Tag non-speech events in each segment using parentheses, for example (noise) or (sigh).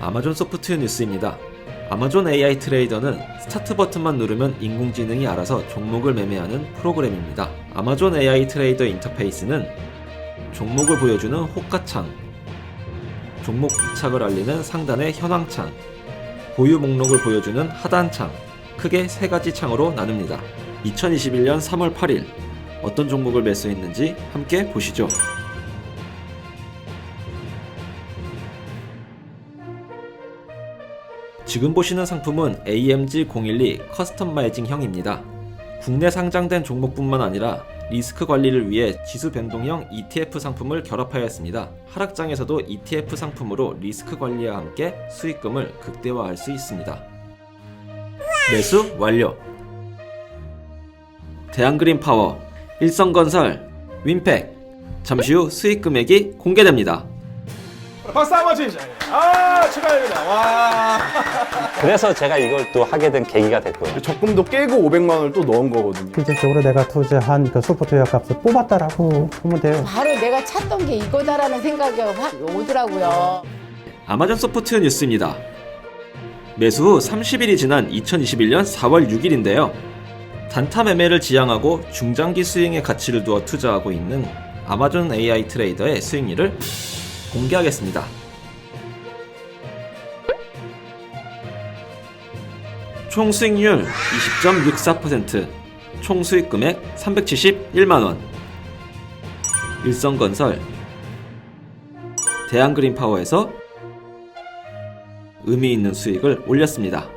아마존 소프트웨어 뉴스입니다. 아마존 AI 트레이더는 스타트 버튼만 누르면 인공지능이 알아서 종목을 매매하는 프로그램입니다. 아마존 AI 트레이더 인터페이스는 종목을 보여주는 호가창, 종목 부착을 알리는 상단의 현황창, 보유 목록을 보여주는 하단창, 크게 세 가지 창으로 나눕니다. 2021년 3월 8일 어떤 종목을 매수했는지 함께 보시죠. 지금 보시는 상품은 AMG 012 커스터마이징형입니다. 국내 상장된 종목뿐만 아니라 리스크 관리를 위해 지수 변동형 ETF 상품을 결합하였습니다. 하락장에서도 ETF 상품으로 리스크 관리와 함께 수익금을 극대화할 수 있습니다. 매수 완료. 대한그린 파워, 일성건설, 윈팩. 잠시 후 수익 금액이 공개됩니다. 박수 한번 주시죠. 아, 축하합니다. 와. (laughs) 그래서 제가 이걸 또 하게 된 계기가 됐고요. 적금도 깨고 500만 원을 또 넣은 거거든요. 실질적으로 내가 투자한 그 소프트 웨어 값을 뽑았다라고 보면 돼요. 바로 내가 찾던 게 이거다라는 생각이 확 오더라고요. 아마존 소프트웨어 뉴스입니다. 매수 후 30일이 지난 2021년 4월 6일인데요. 단타 매매를 지향하고 중장기 수익의 가치를 두어 투자하고 있는 아마존 AI 트레이더의 수익률을 공개하겠습니다. 총 수익률 20.64%, 총 수익 금액 371만원. 일성건설, 대한그린파워에서 의미 있는 수익을 올렸습니다.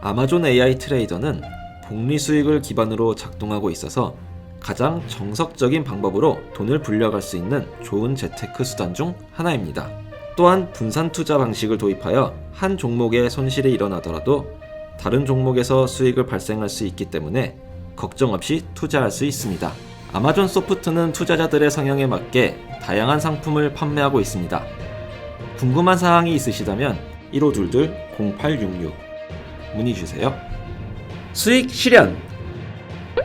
아마존 AI 트레이더는 복리 수익을 기반으로 작동하고 있어서 가장 정석적인 방법으로 돈을 불려갈 수 있는 좋은 재테크 수단 중 하나입니다. 또한 분산 투자 방식을 도입하여 한 종목에 손실이 일어나더라도 다른 종목에서 수익을 발생할 수 있기 때문에 걱정 없이 투자할 수 있습니다. 아마존 소프트는 투자자들의 성향에 맞게 다양한 상품을 판매하고 있습니다. 궁금한 사항이 있으시다면 1522-0866 문의 주세요. 수익 실현!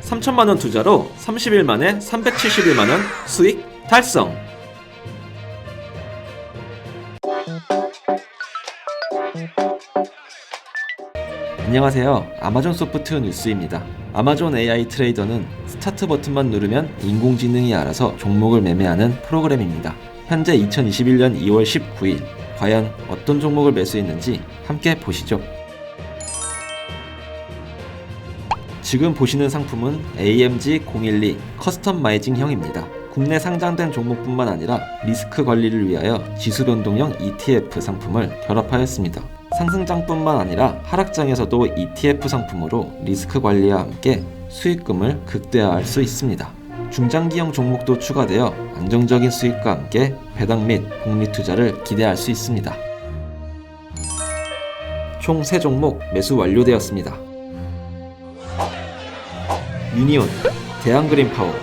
3천만원 투자로 30일 만에 371만원 수익 달성! 안녕하세요. 아마존 소프트웨어 뉴스입니다. 아마존 AI 트레이더는 스타트 버튼만 누르면 인공지능이 알아서 종목을 매매하는 프로그램입니다. 현재 2021년 2월 19일 과연 어떤 종목을 매수했는지 함께 보시죠. 지금 보시는 상품은 AMG 012 커스텀 마이징형입니다. 국내 상장된 종목뿐만 아니라 리스크 관리를 위하여 지수 변동형 ETF 상품을 결합하였습니다. 상승장뿐만 아니라 하락장에서도 ETF 상품으로 리스크 관리와 함께 수익금을 극대화할 수 있습니다. 중장기형 종목도 추가되어 안정적인 수익과 함께 배당 및 복리 투자를 기대할 수 있습니다. 총 3종목 매수 완료되었습니다. 유니온, 대한그린파워,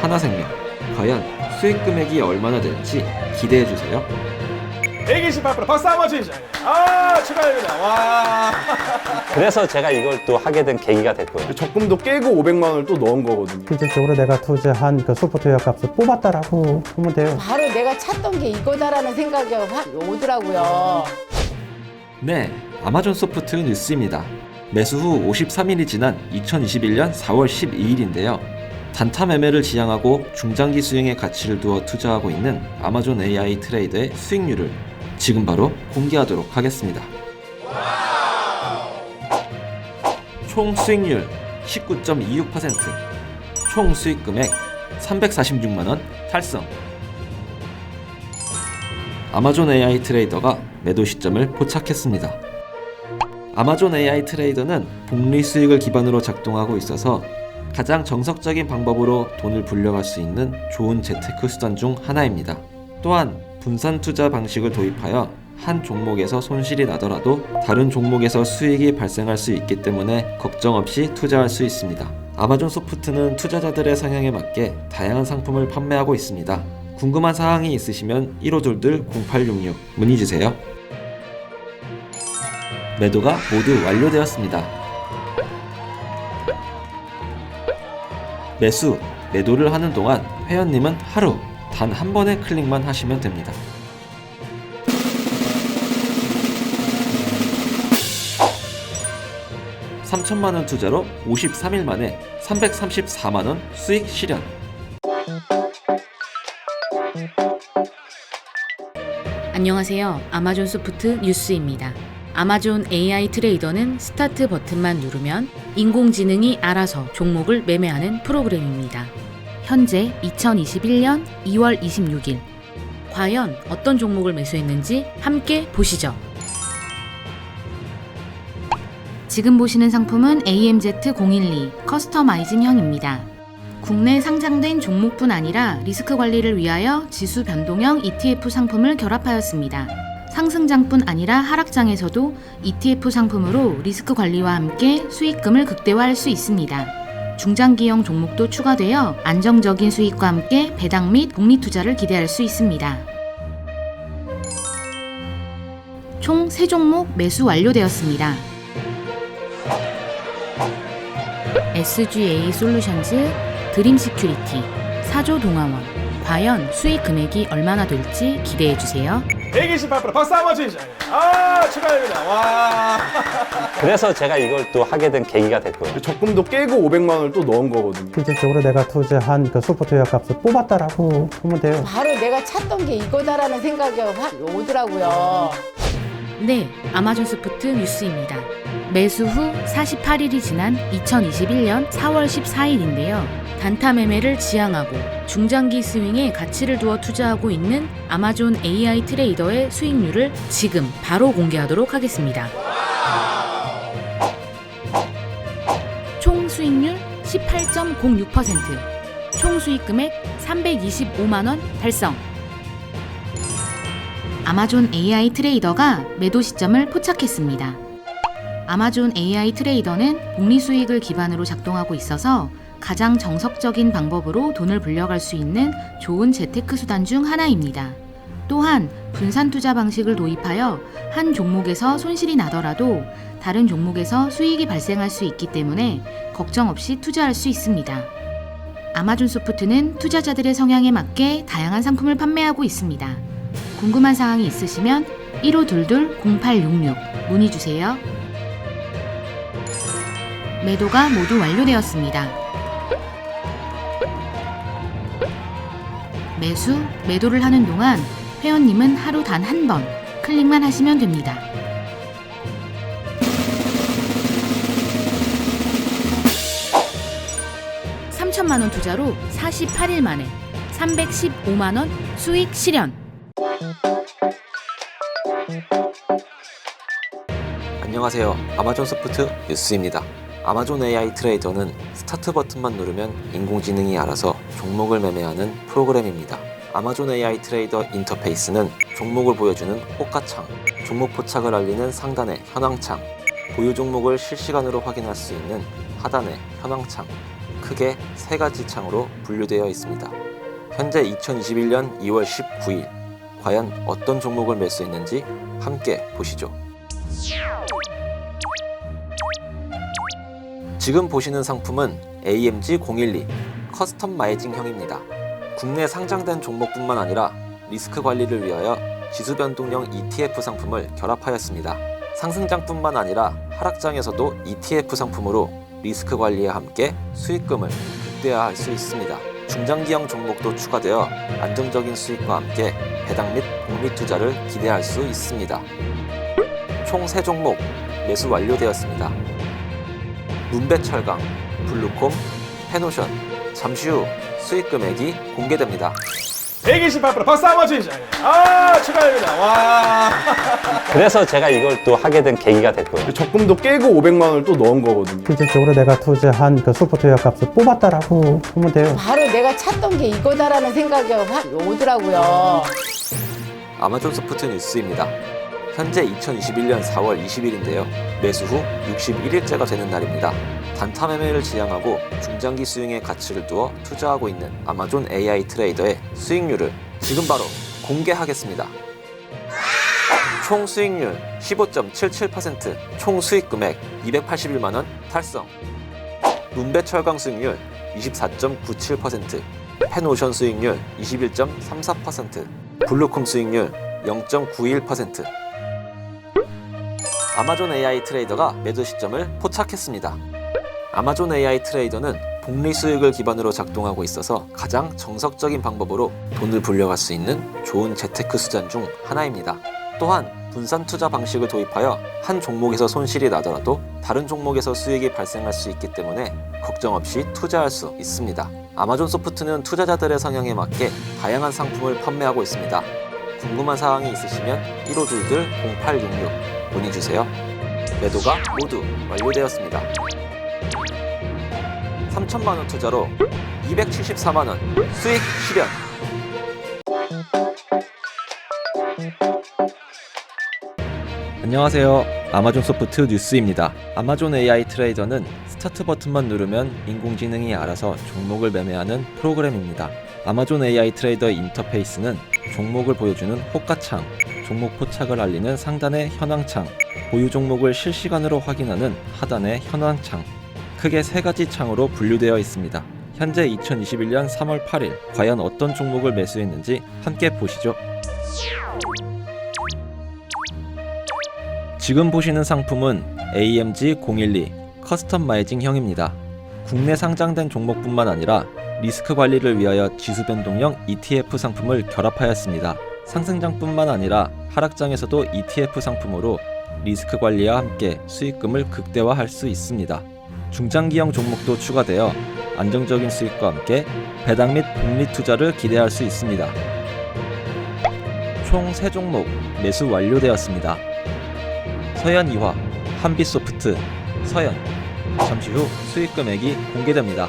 하나생명. 과연 수익 금액이 얼마나 될지 기대해 주세요. 128% 박수 한번 주시죠. 아, 축하합니다. 와. (laughs) 그래서 제가 이걸 또 하게 된 계기가 됐고요. 적금도 깨고 500만 원을 또 넣은 거거든요. 실질적으로 내가 투자한 그 소프트 웨어 값을 뽑았다라고 보면 돼요. 바로 내가 찾던 게 이거다라는 생각이 확 오더라고요. 네, 아마존 소프트 뉴스입니다. 매수 후 53일이 지난 2021년 4월 12일인데요. 단타 매매를 지향하고 중장기 수익의 가치를 두어 투자하고 있는 아마존 AI 트레이더의 수익률을 지금 바로 공개하도록 하겠습니다. 총 수익률 19.26%, 총 수익 금액 346만원 달성. 아마존 AI 트레이더가 매도 시점을 포착했습니다. 아마존 AI 트레이더는 복리 수익을 기반으로 작동하고 있어서 가장 정석적인 방법으로 돈을 불려갈 수 있는 좋은 재테크 수단 중 하나입니다. 또한 분산 투자 방식을 도입하여 한 종목에서 손실이 나더라도 다른 종목에서 수익이 발생할 수 있기 때문에 걱정 없이 투자할 수 있습니다. 아마존 소프트는 투자자들의 성향에 맞게 다양한 상품을 판매하고 있습니다. 궁금한 사항이 있으시면 1522-0866 문의 주세요. 매도가 모두 완료되었습니다. 매수, 매도를 하는 동안 회원님은 하루 단 한 번의 클릭만 하시면 됩니다. 3천만 원 투자로 53일 만에 334만원 수익 실현. 안녕하세요. 아마존 소프트 뉴스입니다. 아마존 AI 트레이더는 스타트 버튼만 누르면 인공지능이 알아서 종목을 매매하는 프로그램입니다. 현재 2021년 2월 26일. 과연 어떤 종목을 매수했는지 함께 보시죠. 지금 보시는 상품은 AMZ012 커스터마이징형입니다. 국내 상장된 종목뿐 아니라 리스크 관리를 위하여 지수 변동형 ETF 상품을 결합하였습니다. 상승장뿐 아니라 하락장에서도 ETF 상품으로 리스크 관리와 함께 수익금을 극대화할 수 있습니다. 중장기형 종목도 추가되어 안정적인 수익과 함께 배당 및 복리 투자를 기대할 수 있습니다. 총 3종목 매수 완료되었습니다. SGA 솔루션즈, 드림 시큐리티, 사조 동아원. 과연 수익 금액이 얼마나 될지 기대해 주세요. 128% 박수 한번 주시죠. 아, 축하드립니다. 와. (laughs) 그래서 제가 이걸 또 하게 된 계기가 됐고요. 적금도 깨고 500만 원을 또 넣은 거거든요. 실질적으로 내가 투자한 그 소프트 웨어 값을 뽑았다라고 보면 돼요. 바로 내가 찾던 게 이거다라는 생각이 확 오더라고요. 네, 아마존 소프트 뉴스입니다. 매수 후 48일이 지난 2021년 4월 14일인데요. 단타 매매를 지향하고 중장기 스윙에 가치를 두어 투자하고 있는 아마존 AI 트레이더의 수익률을 지금 바로 공개하도록 하겠습니다. 총 수익률 18.06%, 총 수익 금액 325만 원 달성. 아마존 AI 트레이더가 매도 시점을 포착했습니다. 아마존 AI 트레이더는 복리 수익을 기반으로 작동하고 있어서 가장 정석적인 방법으로 돈을 불려갈 수 있는 좋은 재테크 수단 중 하나입니다. 또한 분산 투자 방식을 도입하여 한 종목에서 손실이 나더라도 다른 종목에서 수익이 발생할 수 있기 때문에 걱정 없이 투자할 수 있습니다. 아마존 소프트는 투자자들의 성향에 맞게 다양한 상품을 판매하고 있습니다. 궁금한 사항이 있으시면 1522-0866 문의 주세요. 매도가 모두 완료되었습니다. 매수, 매도를 하는 동안 회원님은 하루 단 한 번 클릭만 하시면 됩니다. 삼천만원 투자로 48일 만에 315만 원 수익 실현! 안녕하세요. 아마존 소프트 뉴스입니다. 아마존 AI 트레이더는 스타트 버튼만 누르면 인공지능이 알아서 종목을 매매하는 프로그램입니다. 아마존 AI 트레이더 인터페이스는 종목을 보여주는 호가창, 종목 포착을 알리는 상단의 현황창, 보유 종목을 실시간으로 확인할 수 있는 하단의 현황창, 크게 세 가지 창으로 분류되어 있습니다. 현재 2021년 2월 19일, 과연 어떤 종목을 매수했는지 함께 보시죠. 지금 보시는 상품은 AMG 012 커스텀 마이징형입니다. 국내 상장된 종목뿐만 아니라 리스크 관리를 위하여 지수 변동형 ETF 상품을 결합하였습니다. 상승장뿐만 아니라 하락장에서도 ETF 상품으로 리스크 관리와 함께 수익금을 극대화할 수 있습니다. 중장기형 종목도 추가되어 안정적인 수익과 함께 배당 및 복리 투자를 기대할 수 있습니다. 총 3종목 매수 완료되었습니다. 문배철강, 블루콤, 페노션 잠시 후 수익 금액이 공개됩니다. 128% 박수 한번 주시죠. 아, 축하드립니다. 와. (laughs) 그래서 제가 이걸 또 하게 된 계기가 됐고요. 적금도 깨고 500만 원을 또 넣은 거거든요. 실질적으로 내가 투자한 그 소프트웨어 값을 뽑았다라고 보면 돼요. 바로 내가 찾던 게 이거다라는 생각이 확 오더라고요. 아마존 소프트 뉴스입니다. 현재 2021년 4월 20일인데요. 매수 후 61일째가 되는 날입니다. 단타 매매를 지향하고 중장기 수익의 가치를 두어 투자하고 있는 아마존 AI 트레이더의 수익률을 지금 바로 공개하겠습니다. 총 수익률 15.77%, 총 수익 금액 281만 원 달성. 문배철강 수익률 24.97%, 펜오션 수익률 21.34%, 블루콤 수익률 0.91%. 아마존 AI 트레이더가 매도 시점을 포착했습니다. 아마존 AI 트레이더는 복리 수익을 기반으로 작동하고 있어서 가장 정석적인 방법으로 돈을 불려갈 수 있는 좋은 재테크 수단 중 하나입니다. 또한 분산 투자 방식을 도입하여 한 종목에서 손실이 나더라도 다른 종목에서 수익이 발생할 수 있기 때문에 걱정 없이 투자할 수 있습니다. 아마존 소프트는 투자자들의 성향에 맞게 다양한 상품을 판매하고 있습니다. 궁금한 사항이 있으시면 1522-0866 문의 주세요. 매도가 모두 완료되었습니다. 3천만 원 투자로 274만 원 수익 실현. 안녕하세요. 아마존 소프트 뉴스입니다. 아마존 AI 트레이더는 스타트 버튼만 누르면 인공지능이 알아서 종목을 매매하는 프로그램입니다. 아마존 AI 트레이더 인터페이스는 종목을 보여주는 호가창, 종목 포착을 알리는 상단의 현황창, 보유 종목을 실시간으로 확인하는 하단의 현황창, 크게 세 가지 창으로 분류되어 있습니다. 현재 2021년 3월 8일 과연 어떤 종목을 매수했는지 함께 보시죠. 지금 보시는 상품은 AMG 012 커스텀 마이징형입니다. 국내 상장된 종목뿐만 아니라 리스크 관리를 위하여 지수 변동형 ETF 상품을 결합하였습니다. 상승장뿐만 아니라 하락장에서도 ETF 상품으로 리스크 관리와 함께 수익금을 극대화할 수 있습니다. 중장기형 종목도 추가되어 안정적인 수익과 함께 배당 및 복리 투자를 기대할 수 있습니다. 총 3종목 매수 완료되었습니다. 서현 이화, 한빛소프트, 서현. 잠시 후 수익 금액이 공개됩니다.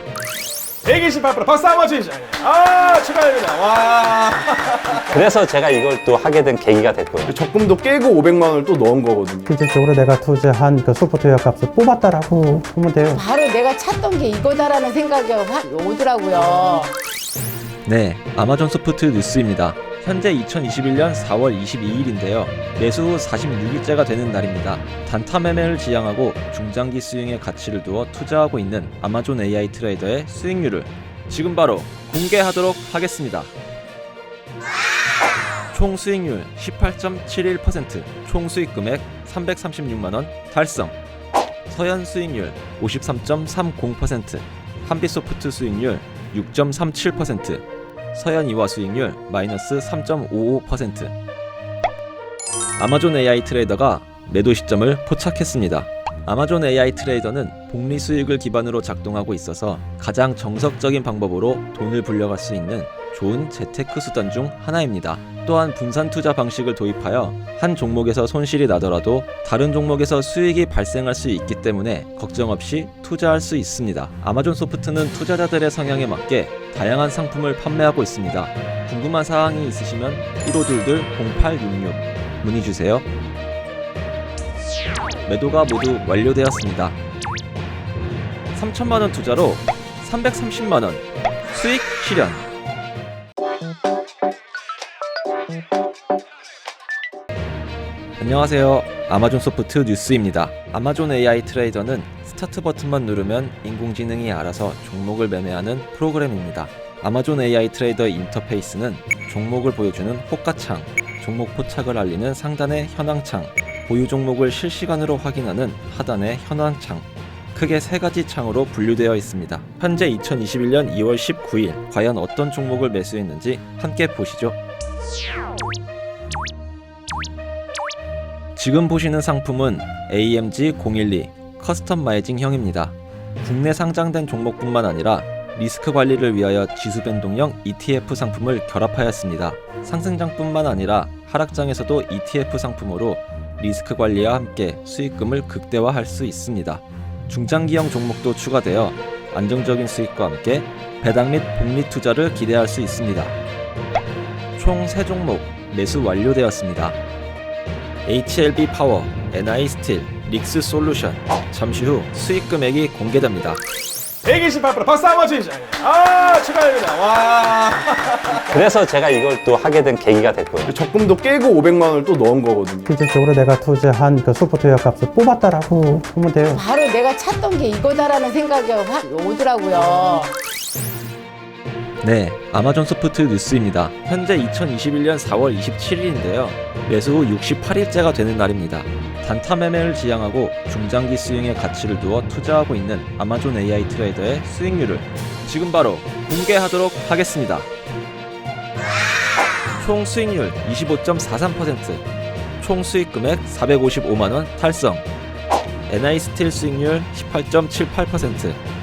128% 박수 한번 주시죠. 아, 축하드립니다. 와. (laughs) 그래서 제가 이걸 또 하게 된 계기가 됐고요. 적금도 깨고 500만 원을 또 넣은 거거든요. 실질적으로 내가 투자한 그 소프트 웨어 값을 뽑았다라고 보면 돼요. 바로 내가 찾던 게 이거다라는 생각이 확 오더라고요. 네, 아마존 소프트 뉴스입니다. 현재 2021년 4월 22일인데요. 매수 후 46일째가 되는 날입니다. 단타 매매를 지향하고 중장기 수익의 가치를 두어 투자하고 있는 아마존 AI 트레이더의 수익률을 지금 바로 공개하도록 하겠습니다. 총 수익률 18.71%, 총 수익 금액 336만 원 달성. 서현 수익률 53.30%, 한빛소프트 수익률 6.37%, 서현 이화 수익률 마이너스 3.55%. 아마존 AI 트레이더가 매도 시점을 포착했습니다. 아마존 AI 트레이더는 복리 수익을 기반으로 작동하고 있어서 가장 정석적인 방법으로 돈을 불려갈 수 있는 좋은 재테크 수단 중 하나입니다. 또한 분산 투자 방식을 도입하여 한 종목에서 손실이 나더라도 다른 종목에서 수익이 발생할 수 있기 때문에 걱정 없이 투자할 수 있습니다. 아마존 소프트는 투자자들의 성향에 맞게 다양한 상품을 판매하고 있습니다. 궁금한 사항이 있으시면 1522-0866 문의 주세요. 매도가 모두 완료되었습니다. 3천만 원 투자로 330만 원 수익 실현. 안녕하세요. 아마존 소프트 뉴스입니다. 아마존 AI 트레이더는 스타트 버튼만 누르면 인공지능이 알아서 종목을 매매하는 프로그램입니다. 아마존 AI 트레이더 인터페이스는 종목을 보여주는 호가창, 종목 포착을 알리는 상단의 현황창, 보유 종목을 실시간으로 확인하는 하단의 현황창, 크게 세 가지 창으로 분류되어 있습니다. 현재 2021년 2월 19일 과연 어떤 종목을 매수했는지 함께 보시죠. 지금 보시는 상품은 AMG 012 커스텀마이징형입니다. 국내 상장된 종목뿐만 아니라 리스크 관리를 위하여 지수 변동형 ETF 상품을 결합하였습니다. 상승장뿐만 아니라 하락장에서도 ETF 상품으로 리스크 관리와 함께 수익금을 극대화할 수 있습니다. 중장기형 종목도 추가되어 안정적인 수익과 함께 배당 및 복리 투자를 기대할 수 있습니다. 총 3종목 매수 완료되었습니다. HLB 파워, NI 스틸, 릭스 솔루션. 잠시 후 수익 금액이 공개됩니다. 128% 박수 한번 주시죠. 아, 축하드립니다. 와. (laughs) 그래서 제가 이걸 또 하게 된 계기가 됐고요. 적금도 깨고 500만 원을 또 넣은 거거든요. 실질적으로 내가 투자한 그 소프트 웨어 값을 뽑았다라고 보면 돼요. 바로 내가 찾던 게 이거다라는 생각이 확 오더라고요. 네, 아마존 소프트 뉴스입니다. 현재 2021년 4월 27일인데요. 매수 후 68일째가 되는 날입니다. 단타 매매를 지향하고 중장기 수익의 가치를 두어 투자하고 있는 아마존 AI 트레이더의 수익률을 지금 바로 공개하도록 하겠습니다. 총 수익률 25.43%, 총 수익 금액 455만원 달성, NI 스틸 수익률 18.78%,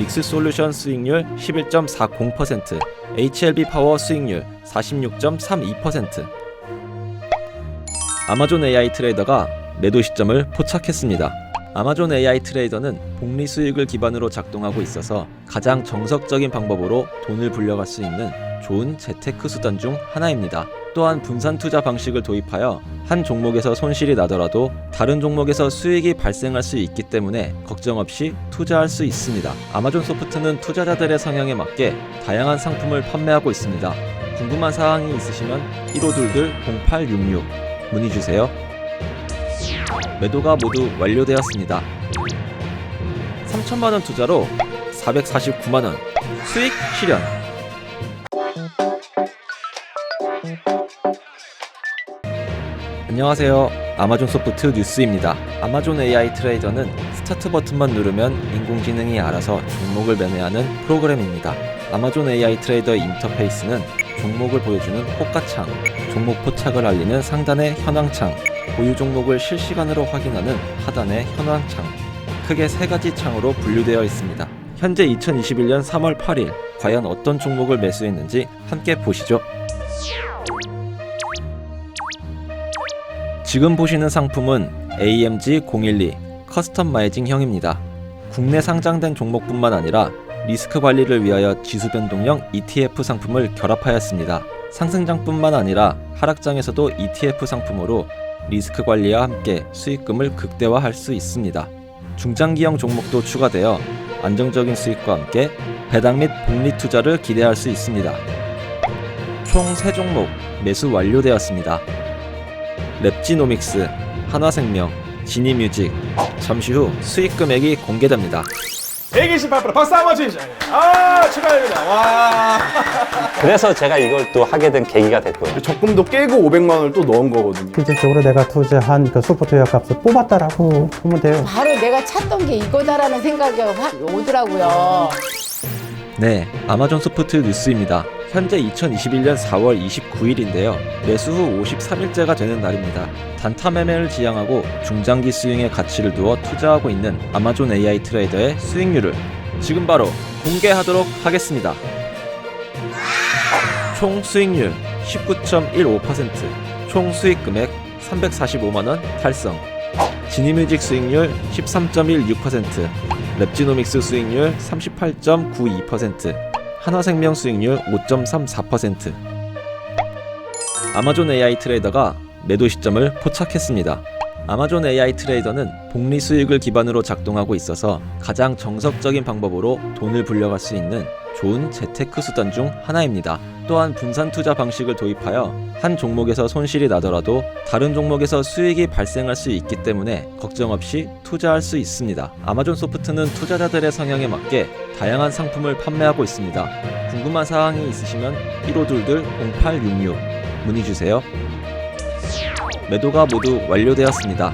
릭스 솔루션 수익률 11.40%, HLB 파워 수익률 46.32%. 아마존 AI 트레이더가 매도 시점을 포착했습니다. 아마존 AI 트레이더는 복리 수익을 기반으로 작동하고 있어서 가장 정석적인 방법으로 돈을 불려갈 수 있는 좋은 재테크 수단 중 하나입니다. 또한 분산 투자 방식을 도입하여 한 종목에서 손실이 나더라도 다른 종목에서 수익이 발생할 수 있기 때문에 걱정 없이 투자할 수 있습니다. 아마존 소프트는 투자자들의 성향에 맞게 다양한 상품을 판매하고 있습니다. 궁금한 사항이 있으시면 1522-0866 문의 주세요. 매도가 모두 완료되었습니다. 3천만 원 투자로 449만 원 수익 실현. 안녕하세요. 아마존 소프트 뉴스입니다. 아마존 AI 트레이더는 스타트 버튼만 누르면 인공지능이 알아서 종목을 매매하는 프로그램입니다. 아마존 AI 트레이더 인터페이스는 종목을 보여주는 호가창, 종목 포착을 알리는 상단의 현황창, 보유 종목을 실시간으로 확인하는 하단의 현황창, 크게 세 가지 창으로 분류되어 있습니다. 현재 2021년 3월 8일 과연 어떤 종목을 매수했는지 함께 보시죠. 지금 보시는 상품은 AMG 012 커스텀마이징형입니다. 국내 상장된 종목뿐만 아니라 리스크 관리를 위하여 지수 변동형 ETF 상품을 결합하였습니다. 상승장뿐만 아니라 하락장에서도 ETF 상품으로 리스크 관리와 함께 수익금을 극대화할 수 있습니다. 중장기형 종목도 추가되어 안정적인 수익과 함께 배당 및 복리 투자를 기대할 수 있습니다. 총 3종목 매수 완료되었습니다. 랩지노믹스, 한화생명, 지니뮤직. 잠시 후 수익 금액이 공개됩니다. 128% 박수 한번 주시죠. 아, 축하드립니다. 와. (laughs) 그래서 제가 이걸 또 하게 된 계기가 됐고요. 적금도 깨고 500만 원을 또 넣은 거거든요. 실질적으로 내가 투자한 그 소프트 웨어 값을 뽑았다라고 보면 돼요. 바로 내가 찾던 게 이거다라는 생각이 확 오더라고요. 네, 아마존 소프트 뉴스입니다. 현재 2021년 4월 29일인데요. 매수 후 53일째가 되는 날입니다. 단타 매매를 지향하고 중장기 수익의 가치를 두어 투자하고 있는 아마존 AI 트레이더의 수익률을 지금 바로 공개하도록 하겠습니다. 총 수익률 19.15%, 총 수익 금액 345만 원 달성. 지니뮤직 수익률 13.16%, 랩지노믹스 수익률 38.92%, 한화생명 수익률 5.34%. 아마존 AI 트레이더가 매도 시점을 포착했습니다. 아마존 AI 트레이더는 복리 수익을 기반으로 작동하고 있어서 가장 정석적인 방법으로 돈을 불려갈 수 있는 좋은 재테크 수단 중 하나입니다. 또한 분산 투자 방식을 도입하여 한 종목에서 손실이 나더라도 다른 종목에서 수익이 발생할 수 있기 때문에 걱정 없이 투자할 수 있습니다. 아마존 소프트는 투자자들의 성향에 맞게 다양한 상품을 판매하고 있습니다. 궁금한 사항이 있으시면 1522-0866 문의 주세요. 매도가 모두 완료되었습니다.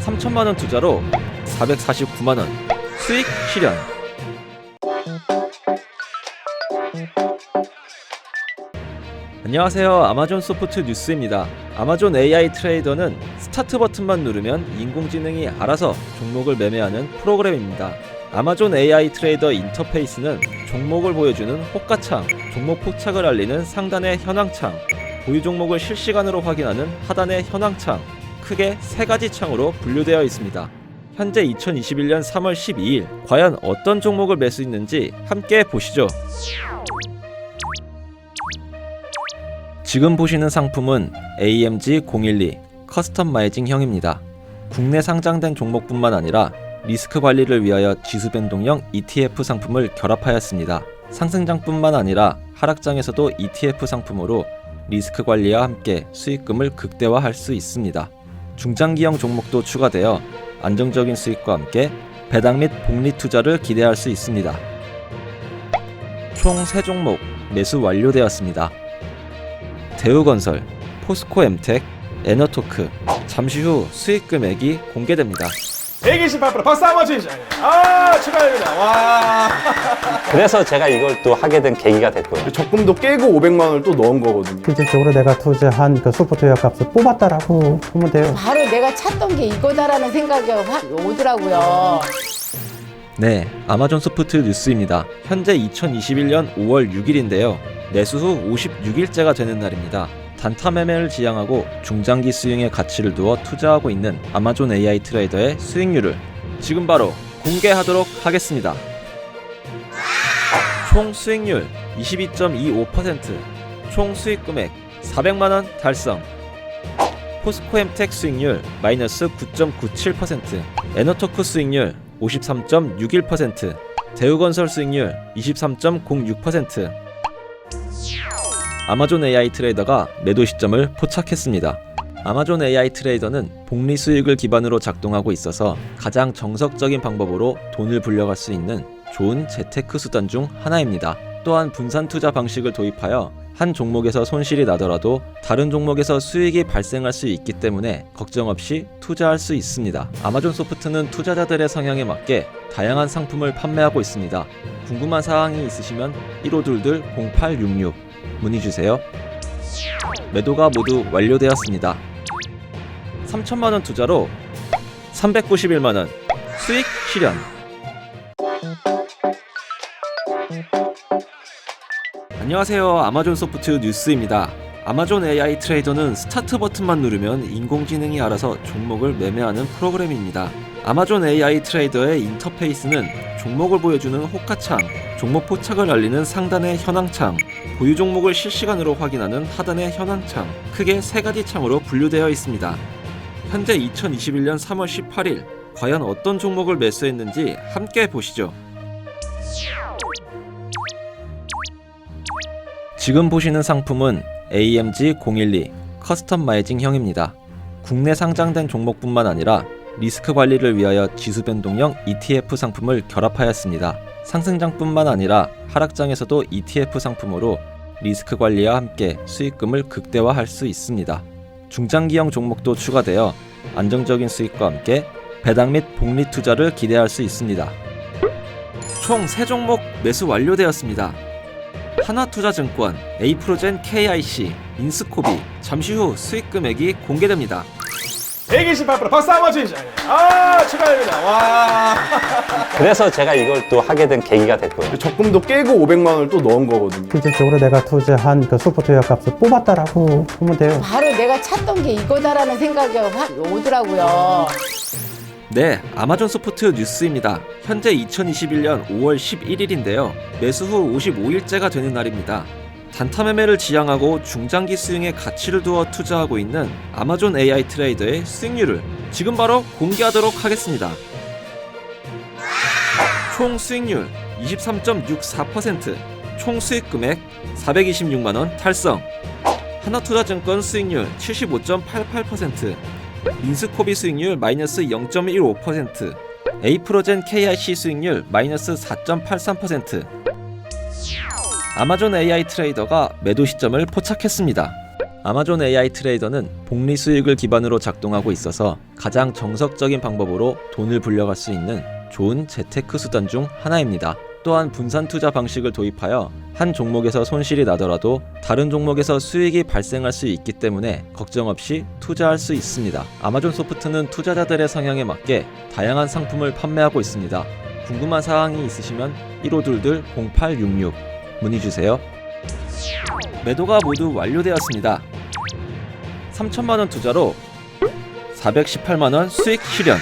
3천만 원 투자로 449만 원 수익 실현. 안녕하세요. 아마존 소프트 뉴스입니다. 아마존 AI 트레이더는 스타트 버튼만 누르면 인공지능이 알아서 종목을 매매하는 프로그램입니다. 아마존 AI 트레이더 인터페이스는 종목을 보여주는 호가창, 종목 포착을 알리는 상단의 현황창, 보유 종목을 실시간으로 확인하는 하단의 현황창, 크게 세 가지 창으로 분류되어 있습니다. 현재 2021년 3월 12일 과연 어떤 종목을 매수했는지 함께 보시죠. 지금 보시는 상품은 AMG 012 커스텀 마이징형입니다. 국내 상장된 종목뿐만 아니라 리스크 관리를 위하여 지수 변동형 ETF 상품을 결합하였습니다. 상승장뿐만 아니라 하락장에서도 ETF 상품으로 리스크 관리와 함께 수익금을 극대화할 수 있습니다. 중장기형 종목도 추가되어 안정적인 수익과 함께 배당 및 복리 투자를 기대할 수 있습니다. 총 3종목 매수 완료되었습니다. 대우건설, 포스코엠텍, 에너토크 잠시 후 수익 금액이 공개됩니다. 128% 박수 한번 주시죠. 아, 축하드립니다. 와. (laughs) 그래서 제가 이걸 또 하게 된 계기가 됐고요. 적금도 깨고 500만 원을 또 넣은 거거든요. 실질적으로 내가 투자한 그 소프트 웨어 값을 뽑았다라고 보면 돼요. 바로 내가 찾던 게 이거다라는 생각이 확 오더라고요. 네, 아마존 소프트 뉴스입니다. 현재 2021년 5월 6일인데요. 매수 후 56일째가 되는 날입니다. 단타 매매를 지향하고 중장기 수익의 가치를 두어 투자하고 있는 아마존 AI 트레이더의 수익률을 지금 바로 공개하도록 하겠습니다. 총 수익률 22.25%, 총 수익 금액 400만 원 달성. 포스코 엠텍 수익률 마이너스 9.97%, 에너토크 수익률 53.61%, 대우건설 수익률 23.06%. 아마존 AI 트레이더가 매도 시점을 포착했습니다. 아마존 AI 트레이더는 복리 수익을 기반으로 작동하고 있어서 가장 정석적인 방법으로 돈을 불려갈 수 있는 좋은 재테크 수단 중 하나입니다. 또한 분산 투자 방식을 도입하여 한 종목에서 손실이 나더라도 다른 종목에서 수익이 발생할 수 있기 때문에 걱정 없이 투자할 수 있습니다. 아마존 소프트는 투자자들의 성향에 맞게 다양한 상품을 판매하고 있습니다. 궁금한 사항이 있으시면 1522-0866 문의 주세요. 매도가 모두 완료되었습니다. 3천만 원 투자로 391만 원 수익 실현. 안녕하세요. 아마존 소프트 뉴스입니다. 아마존 AI 트레이더는 스타트 버튼만 누르면 인공지능이 알아서 종목을 매매하는 프로그램입니다. 아마존 AI 트레이더의 인터페이스는 종목을 보여주는 호가창, 종목 포착을 알리는 상단의 현황창, 보유 종목을 실시간으로 확인하는 하단의 현황창, 크게 세 가지 창으로 분류되어 있습니다. 현재 2021년 3월 18일 과연 어떤 종목을 매수했는지 함께 보시죠. 지금 보시는 상품은 AMG 012 커스텀 마이징형입니다. 국내 상장된 종목뿐만 아니라 리스크 관리를 위하여 지수 변동형 ETF 상품을 결합하였습니다. 상승장뿐만 아니라 하락장에서도 ETF 상품으로 리스크 관리와 함께 수익금을 극대화할 수 있습니다. 중장기형 종목도 추가되어 안정적인 수익과 함께 배당 및 복리 투자를 기대할 수 있습니다. 총 3종목 매수 완료되었습니다. 하나투자증권, 에이프로젠 KIC, 인스코비 잠시 후 수익 금액이 공개됩니다. 128% 박수 한번 주시죠. 아, 축하드립니다. 와. (laughs) 그래서 제가 이걸 또 하게 된 계기가 됐고요. 적금도 깨고 500만 원을 또 넣은 거거든요. 실질적으로 내가 투자한 그 소프트 웨어 값을 뽑았다라고 보면 돼요. 바로 내가 찾던 게 이거다라는 생각이 확 오더라고요. 네, 아마존 소프트 뉴스입니다. 현재 2021년 5월 11일인데요. 매수 후 55일째가 되는 날입니다. 단타 매매를 지향하고 중장기 수익의 가치를 두어 투자하고 있는 아마존 AI 트레이더의 수익률을 지금 바로 공개하도록 하겠습니다. 총 수익률 23.64%, 총 수익 금액 426만 원 달성. 하나투자증권 수익률 75.88%, 인스코비 수익률 마이너스 0.15%, 에이프로젠 KIC 수익률 마이너스 4.83%. 아마존 AI 트레이더가 매도 시점을 포착했습니다. 아마존 AI 트레이더는 복리 수익을 기반으로 작동하고 있어서 가장 정석적인 방법으로 돈을 불려갈 수 있는 좋은 재테크 수단 중 하나입니다. 또한 분산 투자 방식을 도입하여 한 종목에서 손실이 나더라도 다른 종목에서 수익이 발생할 수 있기 때문에 걱정 없이 투자할 수 있습니다. 아마존 소프트는 투자자들의 성향에 맞게 다양한 상품을 판매하고 있습니다. 궁금한 사항이 있으시면 1522-0866 문의 주세요. 매도가 모두 완료되었습니다. 3천만 원 투자로 418만 원 수익 실현.